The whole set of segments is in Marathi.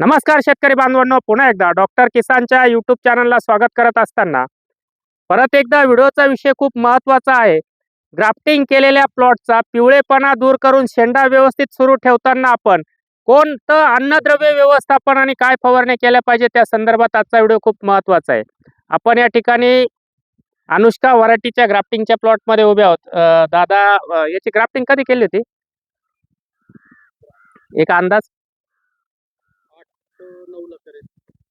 नमस्कार शेतकरी बांधवांनो पुन्हा एकदा डॉक्टर किसानच्या युट्यूब चॅनलला स्वागत करत असताना परत एकदा व्हिडिओचा विषय खूप महत्त्वाचा आहे. ग्राफ्टिंग केलेल्या प्लॉटचा पिवळेपणा दूर करून शेंडा व्यवस्थित सुरू ठेवताना आपण कोणतं अन्नद्रव्य व्यवस्थापन आणि काय फवारणी केल्या पाहिजे त्या संदर्भात आजचा व्हिडिओ खूप महत्त्वाचा आहे. आपण या ठिकाणी अनुष्का व्हरायटीच्या ग्राफ्टिंगच्या प्लॉटमध्ये उभे आहोत. दादा याची ग्राफ्टिंग कधी केली होती? एक अंदाज?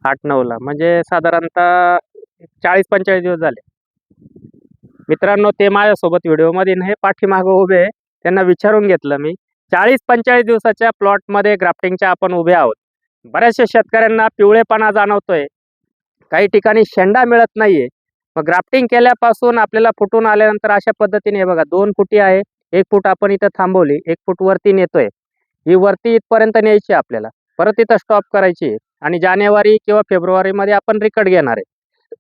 आठ नऊला म्हणजे साधारणतः चाळीस पंचेचाळीस दिवस झाले. मित्रांनो ते माझ्यासोबत व्हिडिओमध्ये हे पाठीमागं उभे आहे. त्यांना विचारून घेतलं मी. चाळीस पंचेचाळीस दिवसाच्या प्लॉटमध्ये ग्राफ्टिंगच्या आपण उभे आहोत. बऱ्याचशा शेतकऱ्यांना पिवळेपणा जाणवतोय. काही ठिकाणी शेंडा मिळत नाहीये. मग ग्राफ्टिंग केल्यापासून आपल्याला फुटून आल्यानंतर अशा पद्धतीने हे बघा दोन फुटी आहे. एक फूट आपण इथं थांबवली एक फूट वरती नेतोय. ही वरती इथपर्यंत न्यायची आपल्याला. परत इथं स्टॉप करायची आहे. आणि जानेवारी किंवा फेब्रुवारीमध्ये आपण रिकट घेणार आहे.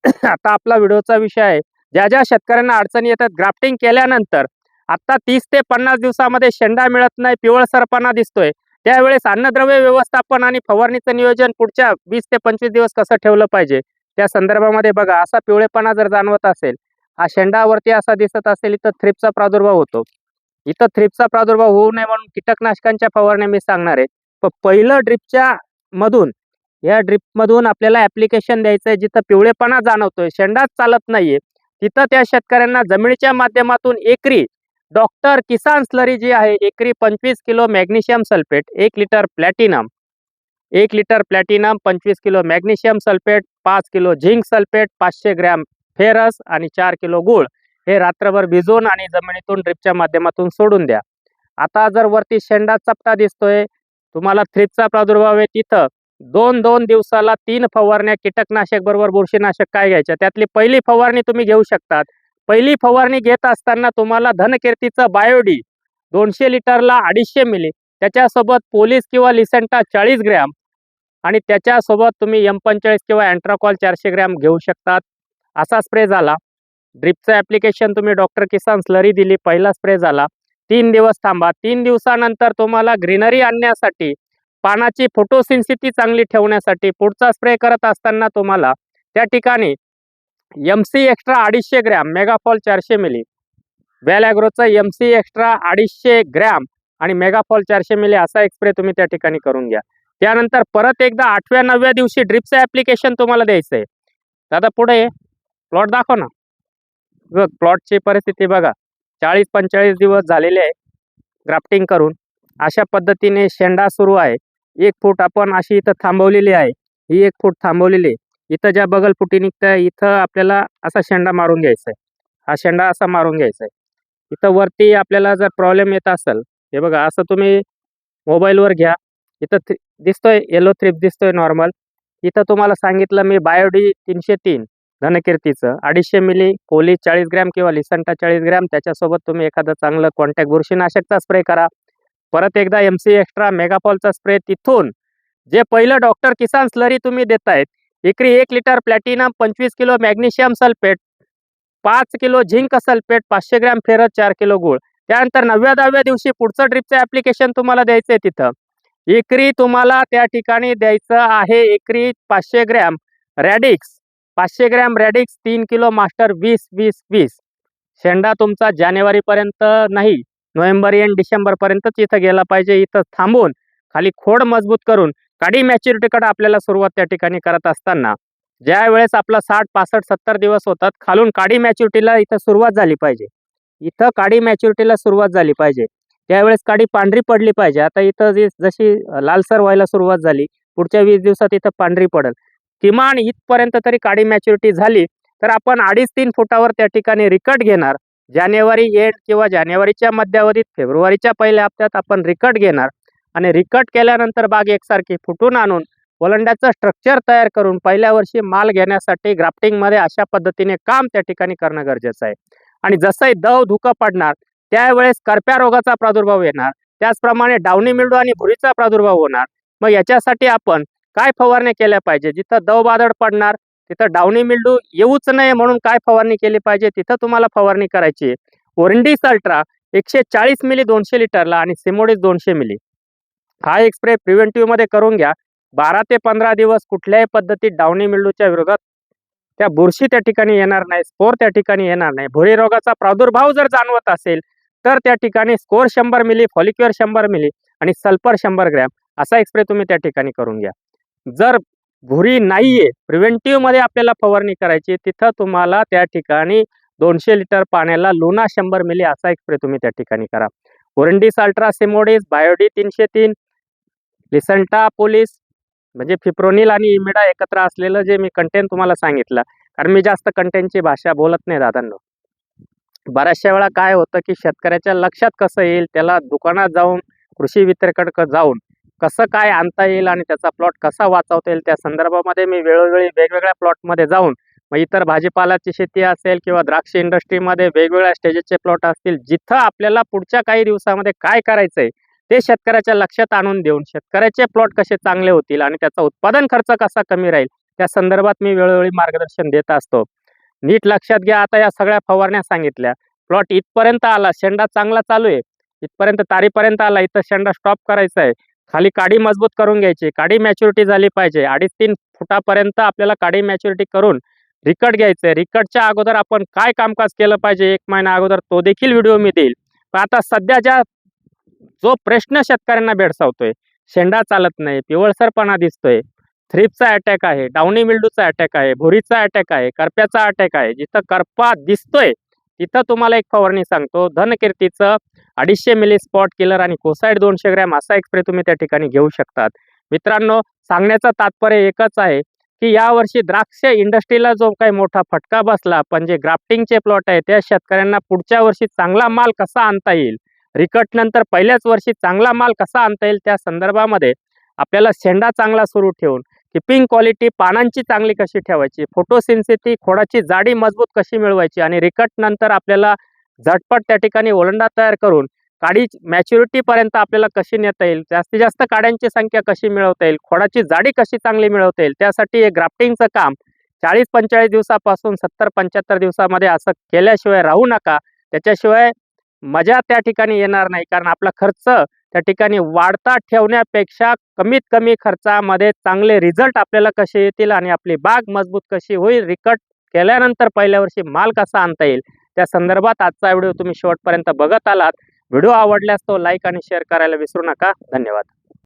आता आपला व्हिडिओचा विषय आहे. ज्या ज्या शेतकऱ्यांना अडचणी येतात ग्राफ्टिंग केल्यानंतर आता तीस ते पन्नास दिवसामध्ये शेंडा मिळत नाही पिवळसरपणा दिसतोय. त्यावेळेस अन्नद्रव्य व्यवस्थापन आणि फवारणीचं नियोजन पुढच्या वीस ते पंचवीस दिवस कसं ठेवलं पाहिजे? त्या संदर्भामध्ये बघा असा पिवळेपणा जर जाणवत असेल हा शेंडावरती असा दिसत असेल इथं थ्रिपचा प्रादुर्भाव होतो. इथं थ्रिपचा प्रादुर्भाव होऊ नये म्हणून कीटकनाशकांच्या फवारण्या मी सांगणार आहे. पण पहिलं ड्रिपच्या मधून या ड्रिप मधून आपल्याला ऍप्लिकेशन द्यायचं आहे जिथं पिवळेपणा जाणवतोय शेंडाच चालत नाहीये. तिथं त्या शेतकऱ्यांना जमिनीच्या माध्यमातून एकरी डॉक्टर किसान स्लरी जी आहे एकरी पंचवीस किलो मॅग्नेशियम सल्फेट एक लिटर प्लॅटिनम. एक लिटर प्लॅटिनम पंचवीस किलो मॅग्नेशियम सल्फेट पाच किलो झिंक सल्फेट पाचशे ग्रॅम फेरस आणि चार किलो गुळ. हे रात्रभर भिजवून आणि जमिनीतून ड्रिपच्या माध्यमातून सोडून द्या. आता जर वरती शेंडा चपटा दिसतोय तुम्हाला थ्रिपचा प्रादुर्भाव आहे तिथं. दोन दोन दिवसाला तीन फवारण्या कीटकनाशक बरोबर बुरशीनाशक काय घ्यायच्या त्यातली पहिली फवारणी तुम्ही घेऊ शकतात. पहिली फवारणी घेत असताना तुम्हाला धनकीर्तीचं बायोडी दोनशे लिटरला अडीचशे मिली. त्याच्यासोबत पोलीस किंवा लिसेंटा चाळीस ग्रॅम. आणि त्याच्यासोबत तुम्ही एम पंचेचाळीस किंवा अँट्राकॉल चारशे ग्रॅम घेऊ शकतात. असा स्प्रे झाला. ड्रिपचं ॲप्लिकेशन तुम्ही डॉक्टर किसान स्लरी दिली. पहिला स्प्रे झाला. तीन दिवस थांबा. तीन दिवसानंतर तुम्हाला ग्रीनरी आणण्यासाठी पानाची फोटोसिन्सिटी चांगली ठेवण्यासाठी पुढचा स्प्रे करत असताना तुम्हाला त्या ठिकाणी एम सी एक्स्ट्रा अडीचशे ग्रॅम मेगाफॉल चारशे मिली बॅलॅग्रोचं एम सी एक्स्ट्रा अडीचशे ग्रॅम आणि मेगाफॉल चारशे मिली असा एक स्प्रे तुम्ही त्या ठिकाणी करून घ्या. त्यानंतर परत एकदा आठव्या नवव्या दिवशी ड्रिपचं ॲप्लिकेशन तुम्हाला द्यायचं आहे दादा पुढे प्लॉट दाखव ना. बघ प्लॉटची परिस्थिती बघा. चाळीस पंचेचाळीस दिवस झालेले आहे. ग्राफ्टिंग करून. अशा पद्धतीने शेंडा सुरू आहे. एक फूट आपण अशी इथं थांबवलेली आहे. ही एक फूट थांबवलेली आहे. इथं ज्या बगल फुटी निघतं इथं आपल्याला असा शेंडा मारून घ्यायचा आहे. हा शेंडा असा मारून घ्यायचा आहे. इथं वरती आपल्याला जर प्रॉब्लेम येत असेल हे बघा असं तुम्ही मोबाईलवर घ्या. इथं थ्री दिसतोय येलो थ्रिप दिसतोय नॉर्मल इथं तुम्हाला सांगितलं मी बायोडी तीनशे तीन धनकीर्तीचं अडीचशे मिली कोली चाळीस ग्रॅम किंवा लिसंटा चाळीस ग्रॅम त्याच्यासोबत तुम्ही एखादं चांगलं कॉन्टॅक्ट बुरशीनाशकचा स्प्रे करा. परत एकदा एम सी एक्स्ट्रा मेगापॉलचा स्प्रे तिथून जे पहिलं डॉक्टर किसान स्लरी तुम्ही देतायत. एकरी एक लिटर प्लॅटिनम पंचवीस किलो मॅग्नेशियम सल्फेट पाच किलो झिंक सल्फेट पाचशे ग्रॅम फेरत चार किलो गुळ. त्यानंतर नवव्या दहाव्या दिवशी पुढचं ड्रिपचं ॲप्लिकेशन तुम्हाला द्यायचं आहे तिथं. एकरी तुम्हाला त्या ठिकाणी द्यायचं आहे एकरी पाचशे ग्रॅम रॅडिक्स पाचशे ग्रॅम रॅडिक्स तीन किलो मास्टर वीस वीस वीस. शेंडा तुमचा जानेवारीपर्यंत नाही. नोव्हेंबर एंड डिसेंबरपर्यंतच इथं गेला पाहिजे. इथं थांबून खाली खोड मजबूत करून काडी मॅच्युरिटीकडे आपल्याला सुरुवात त्या ठिकाणी करत असताना. ज्या वेळेस आपला साठ पासष्ट सत्तर दिवस होतात खालून काडी मॅच्युरिटीला इथं सुरुवात झाली पाहिजे. इथं काडी मॅच्युरिटीला सुरुवात झाली पाहिजे. त्यावेळेस काडी पांढरी पडली पाहिजे. आता इथं जी जशी लालसर व्हायला सुरुवात झाली पुढच्या वीस दिवसात इथं पांढरी पडेल. किमान इथपर्यंत तरी काडी मॅच्युरिटी झाली तर आपण अडीच तीन फुटावर त्या ठिकाणी रिकट घेणार. जानेवारी एंड किंवा जानेवारीच्या मध्यावधीत फेब्रुवारीच्या पहिल्या हप्त्यात आपण रिकट घेणार. आणि रिकट केल्यानंतर बाग एकसारखी फुटून आणून ओलंड्याचं स्ट्रक्चर तयार करून पहिल्या वर्षी माल घेण्यासाठी ग्राफ्टिंगमध्ये अशा पद्धतीने काम त्या ठिकाणी करणं गरजेचं आहे. आणि जसंही दव धुकं पडणार त्यावेळेस करप्या रोगाचा प्रादुर्भाव येणार त्याचप्रमाणे डावणी मिल्डू आणि भुरीचा प्रादुर्भाव होणार. मग याच्यासाठी आपण काय फवारणी केल्या पाहिजे? जिथं दव बादड पडणार तिथं डावणी मिल्डू येऊच नये म्हणून काय फवारणी केली पाहिजे? तिथं तुम्हाला फवारणी करायची आहे. ओरंडीस अल्ट्रा एकशे चाळीस मिली दोनशे लिटरला आणि सिमोडीस दोनशे मिली. हा एक स्प्रे मध्ये करून घ्या. बारा ते पंधरा दिवस कुठल्याही पद्धतीत डावणी मिल्डूच्या विरोधात त्या बुरशी त्या ठिकाणी येणार नाही स्कोर त्या ठिकाणी येणार नाही. भुरी रोगाचा प्रादुर्भाव जर जाणवत असेल तर त्या ठिकाणी स्कोर शंभर मिली फॉलिक्युअर शंभर मिली आणि सल्फर शंभर ग्रॅम असा एक स्प्रे तुम्ही त्या ठिकाणी करून घ्या. जर भुरी नाहीये. प्रिव्हेंटिव्हमध्ये आपल्याला फवारणी करायची. तिथं तुम्हाला त्या ठिकाणी दोनशे लिटर पाण्याला लुना शंभर मिली असा एक स्प्रे तुम्ही त्या ठिकाणी करा. ओरंडीस अल्ट्रा सिमोडिस बायोडी तीनशे तीन लिसंटा पोलीस म्हणजे फिप्रोनिल आणि इमिडा एकत्र असलेलं जे मी कंटेंट तुम्हाला सांगितलं. कारण मी जास्त कंटेंटची भाषा बोलत नाही दादांनो. बऱ्याचशा वेळा काय होतं की शेतकऱ्याच्या लक्षात कसं येईल? त्याला दुकानात जाऊन कृषी वितरकडकं जाऊन कसं काय आणता येईल आणि त्याचा प्लॉट कसा वाचवता येईल त्या संदर्भामध्ये मी वेळोवेळी वेगवेगळ्या प्लॉटमध्ये जाऊन मग इतर भाजीपालाची शेती असेल किंवा द्राक्ष इंडस्ट्रीमध्ये वेगवेगळ्या स्टेजेसचे प्लॉट असतील जिथं आपल्याला पुढच्या काही दिवसामध्ये काय करायचंय ते शेतकऱ्याच्या लक्षात आणून देऊन शेतकऱ्याचे प्लॉट कसे चांगले होतील आणि त्याचा उत्पादन खर्च कसा कमी राहील त्या संदर्भात मी वेळोवेळी मार्गदर्शन देत असतो. नीट लक्षात घ्या आता या सगळ्या फवारण्या सांगितल्या. प्लॉट इथपर्यंत आला शेंडा चांगला चालू आहे. इथपर्यंत तारीपर्यंत आला इथं शेंडा स्टॉप करायचा आहे खाली काडी मजबूत करून घ्यायची. काडी मॅच्युरिटी झाली पाहिजे. अडीच तीन फुटापर्यंत आपल्याला काडी मॅच्युरिटी करून रिकट घ्यायचंय. रिकटच्या अगोदर आपण काय कामकाज केलं पाहिजे एक महिना अगोदर तो देखील व्हिडिओ मी देईल. पण आता सध्या ज्या जो प्रश्न शेतकऱ्यांना भेडसावतोय शेंडा चालत नाही पिवळसरपणा दिसतोय थ्रिपचा अटॅक आहे डाउनी मिल्डूचा अटॅक आहे भुरीचा अटॅक आहे करप्याचा अटॅक आहे जिथं करपा दिसतोय तिथं तुम्हाला एक फवारणी सांगतो. धनकीर्तीचं अडीचशे मिली स्पॉट किलर आणि कोसाईड दोनशे ग्रॅम असा एक स्प्रे तुम्ही त्या ठिकाणी घेऊ शकतात. मित्रांनो सांगण्याचं तात्पर्य एकच आहे की यावर्षी द्राक्ष इंडस्ट्रीला जो काही मोठा फटका बसला पण जे ग्राफ्टिंगचे प्लॉट आहे त्या शेतकऱ्यांना पुढच्या वर्षी चांगला माल कसा आणता येईल? रिकट नंतर पहिल्याच वर्षी चांगला माल कसा आणता येईल? त्या संदर्भामध्ये आपल्याला शेंडा चांगला सुरू ठेवून शिपिंग क्वालिटी पानांची चांगली कशी ठेवायची? फोटोसिन्सिटी खोडाची जाडी मजबूत कशी मिळवायची? आणि रिकट नंतर आपल्याला झटपट त्या ठिकाणी ओलंडा तयार करून काडी मॅच्युरिटीपर्यंत आपल्याला कशी नेता येईल? जास्तीत जास्त काड्यांची संख्या कशी मिळवता येईल? खोडाची जाडी कशी चांगली मिळवता येईल? त्यासाठी हे ग्राफ्टिंगचं काम चाळीस पंचेचाळीस दिवसापासून सत्तर पंच्याहत्तर दिवसामध्ये असं केल्याशिवाय राहू नका. त्याच्याशिवाय मजा त्या ठिकाणी येणार नाही. कारण आपला खर्च त्या ठिकाणी वाढता ठेवण्यापेक्षा कमीत कमी खर्चामध्ये चांगले रिझल्ट आपल्याला कसे येतील आणि आपली बाग मजबूत कशी होईल रिकट केल्यानंतर पहिल्या वर्षी माल कसा आणता येईल त्या संदर्भात आजचा व्हिडिओ तुम्ही शेवटपर्यंत बघत आलात. व्हिडिओ आवडल्यास तो लाईक आणि शेअर करायला विसरू नका. धन्यवाद.